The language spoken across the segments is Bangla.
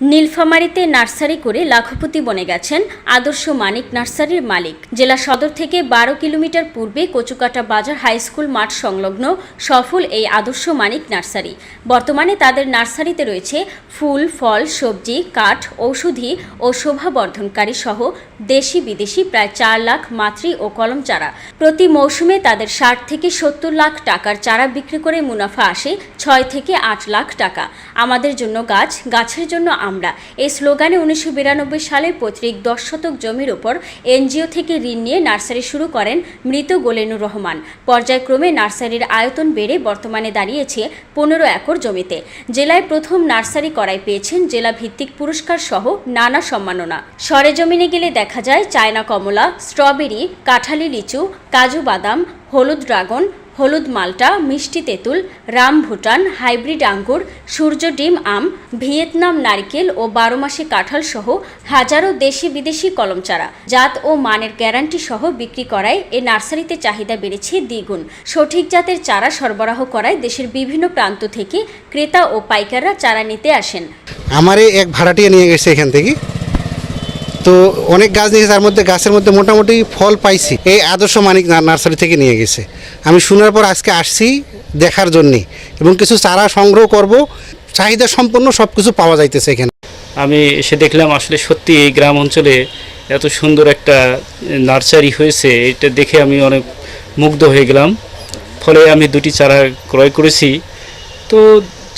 নীলফামারীতে নার্সারি করে লাখপতি বনে গেছেন আদর্শ মানিক নার্সারির মালিক। জেলা সদর থেকে বারো কিলোমিটার পূর্বে কচুকাটা বাজার হাই স্কুল মাঠ সংলগ্ন সফল এই আদর্শ মানিক নার্সারি। বর্তমানে তাদের নার্সারিতে রয়েছে ফুল, ফল, সবজি, কাঠ, ঔষধি ও শোভাবর্ধনকারী সহ দেশি বিদেশি প্রায় চার লাখ মাতৃ ও কলম চারা। প্রতি মৌসুমে তাদের ষাট থেকে সত্তর লাখ টাকার চারা বিক্রি করে মুনাফা আসে ছয় থেকে আট লাখ টাকা। আমাদের জন্য গাছ, গাছের জন্য আমরা। এই স্লোগানে উনিশশো বিরানব্বই সালে পৈতৃক দশ শতক জমির ওপর এনজিও থেকে ঋণ নিয়ে নার্সারি শুরু করেন মৃত গোলেনুর রহমান। পর্যায়ক্রমে নার্সারির আয়তন বেড়ে বর্তমানে দাঁড়িয়েছে পনেরো একর জমিতে। জেলায় প্রথম নার্সারি করায় পেয়েছেন জেলা ভিত্তিক পুরস্কার সহ নানা সম্মাননা। সরেজমিনে গেলে দেখা যায় চায়না কমলা, স্ট্রবেরি, কাঁঠালি লিচু, কাজু বাদাম, হলুদ ড্রাগন হলুদ মালটা, মিষ্টি তেঁতুল, রাম ভুটান, হাইব্রিড আঙ্গুর, সূর্য ডিম, আম, ভিয়েতনাম নারকেল ও বারো মাসে কাঁঠাল সহ হাজারো দেশি বিদেশি কলম চারা জাত ও মানের গ্যারান্টি সহ বিক্রি করায় এ নার্সারিতে চাহিদা বেড়েছে দ্বিগুণ। সঠিক জাতের চারা সরবরাহ করায় দেশের বিভিন্ন প্রান্ত থেকে ক্রেতা ও পাইকাররা চারা নিতে আসেন। আমার এক ভাড়াটিয়া নিয়ে গেছে এখান থেকে। তো অনেক গাছ নিয়েছে তার মধ্যে গাছের মধ্যে মোটামুটি ফল পাইছি। এই আদর্শ মানিক নার্সারি থেকে নিয়ে গেছে। আমি শোনার পর আজকে আসছি দেখার জন্যে এবং কিছু চারা সংগ্রহ করব। চাহিদা সম্পন্ন সব কিছু পাওয়া যাইতেছে এখানে। আমি এসে দেখলাম আসলে সত্যি এই গ্রাম অঞ্চলে এত সুন্দর একটা নার্সারি হয়েছে, এটা দেখে আমি অনেক মুগ্ধ হয়ে গেলাম। ফলে আমি দুটি চারা ক্রয় করেছি। তো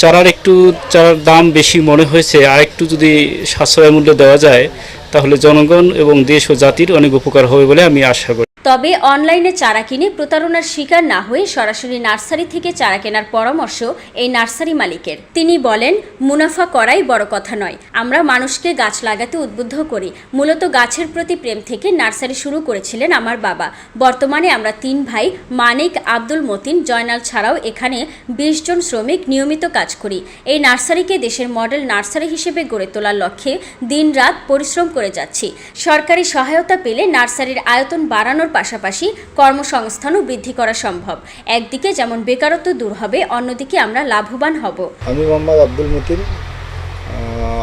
চারার একটু চারার দাম বেশি মনে হয়েছে। আর একটু যদি সাশ্রয় মূল্য দেওয়া যায় তাহলে জনগণ এবং দেশ ও জাতির অনেক উপকার হবে বলে আমি আশা করি। তবে অনলাইনে চারা কিনে প্রতারণার শিকার না হয়ে সরাসরি নার্সারি থেকে চারা কেনার পরামর্শ এই নার্সারি মালিকের। তিনি বলেন, মুনাফা করাই বড় কথা নয়। আমরা মানুষকে গাছ লাগাতে উদ্বুদ্ধ করি। মূলত গাছের প্রতি প্রেম থেকে নার্সারি শুরু করেছিলেন আমার বাবা। বর্তমানে আমরা তিন ভাই, মানিক, আব্দুল মতিন, জয়নাল ছাড়াও এখানে বিশ জন শ্রমিক নিয়মিত কাজ করি। এই নার্সারিকে দেশের মডেল নার্সারি হিসেবে গড়ে তোলার লক্ষ্যে দিনরাত পরিশ্রম করে যাচ্ছি। সরকারি সহায়তা পেলে নার্সারির আয়তন বাড়ানোর পাশাপাশি কর্মসংস্থানও বৃদ্ধি করা সম্ভব। একদিকে যেমন বেকারত্ব দূর হবে, অন্যদিকে আমরা লাভবান হব। আমি মোহাম্মদ আব্দুল মতিন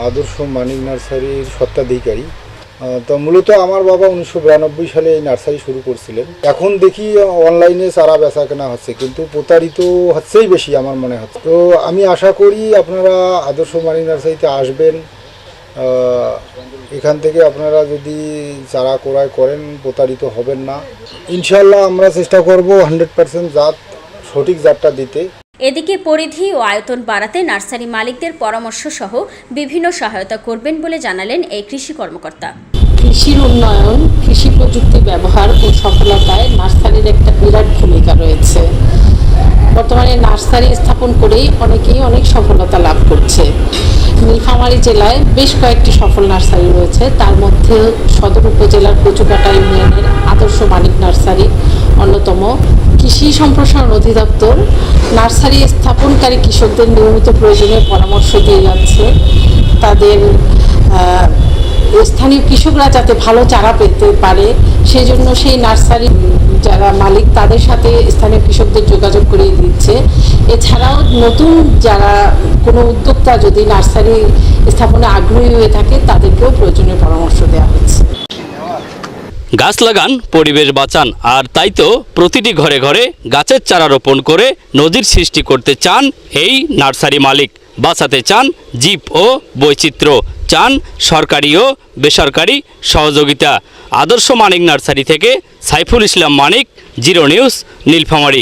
আদর্শ মানিক নার্সারির সত্ত্বাধিকারী তো মূলত আমার বাবা উনিশশো বিরানব্বই সালে এই নার্সারি শুরু করছিলেন। এখন দেখি অনলাইনে চারা বেচা কেনা হচ্ছে, কিন্তু প্রতারিত হচ্ছেই বেশি আমার মনে হচ্ছে। তো আমি আশা করি আপনারা আদর্শ মানিক নার্সারিতে আসবেন। এখান থেকে আপনারা যদি যারা ক্রয় করেন প্রতারিত হবেন না। ইনশাল্লাহ আমরা চেষ্টা করব হান্ড্রেড পার্সেন্ট জাত সঠিক জাতটা দিতে। এদিকে পরিধি ও আয়তন বাড়াতে নার্সারি মালিকদের পরামর্শ সহ বিভিন্ন সহায়তা করবেন বলে জানালেন এই কৃষি কর্মকর্তা। কৃষির উন্নয়ন কৃষি প্রযুক্তি ব্যবহার ও সফলতায় নার্সারির একটা বিরাট ভূমিকা রয়েছে। বর্তমানে নার্সারি স্থাপন করেই অনেকেই অনেক সফলতা লাভ করছে। নীলফামারী জেলায় বেশ কয়েকটি সফল নার্সারি রয়েছে। তার মধ্যে সদর উপজেলার কচুকাটা ইউনিয়নের আদর্শ মানিক নার্সারি, অন্যতম কৃষি সম্প্রসারণ অধিদপ্তর। নার্সারি স্থাপনকারী কৃষকদের নিয়মিত প্রয়োজনীয় পরামর্শ দিয়ে যাচ্ছে। তাদের স্থানীয় কৃষকরা যাতে ভালো চারা পেতে পারে সেই জন্য সেই নার্সারি যারা মালিক তাদের সাথে স্থানীয় কৃষকদের যোগাযোগ করিয়ে দিচ্ছে। এছাড়াও নতুন যারা কোনো উদ্যোক্তা যদি নার্সারি স্থাপনে আগ্রহী হয়ে থাকে, তাদেরকেও প্রয়োজনীয় পরামর্শ দেওয়া হচ্ছে। গাছ লাগান, পরিবেশ বাঁচান, আর তাই তো প্রতিটি ঘরে ঘরে গাছের চারা রোপণ করে নদীর সৃষ্টি করতে চান এই নার্সারি মালিক। বাঁচাতে চান জীব ও বৈচিত্র্য। চান সরকারি ও বেসরকারি সহযোগিতা। আদর্শ মানিক নার্সারি থেকে সাইফুল ইসলাম মানিক, জিরো নিউজ, নীলফামারী।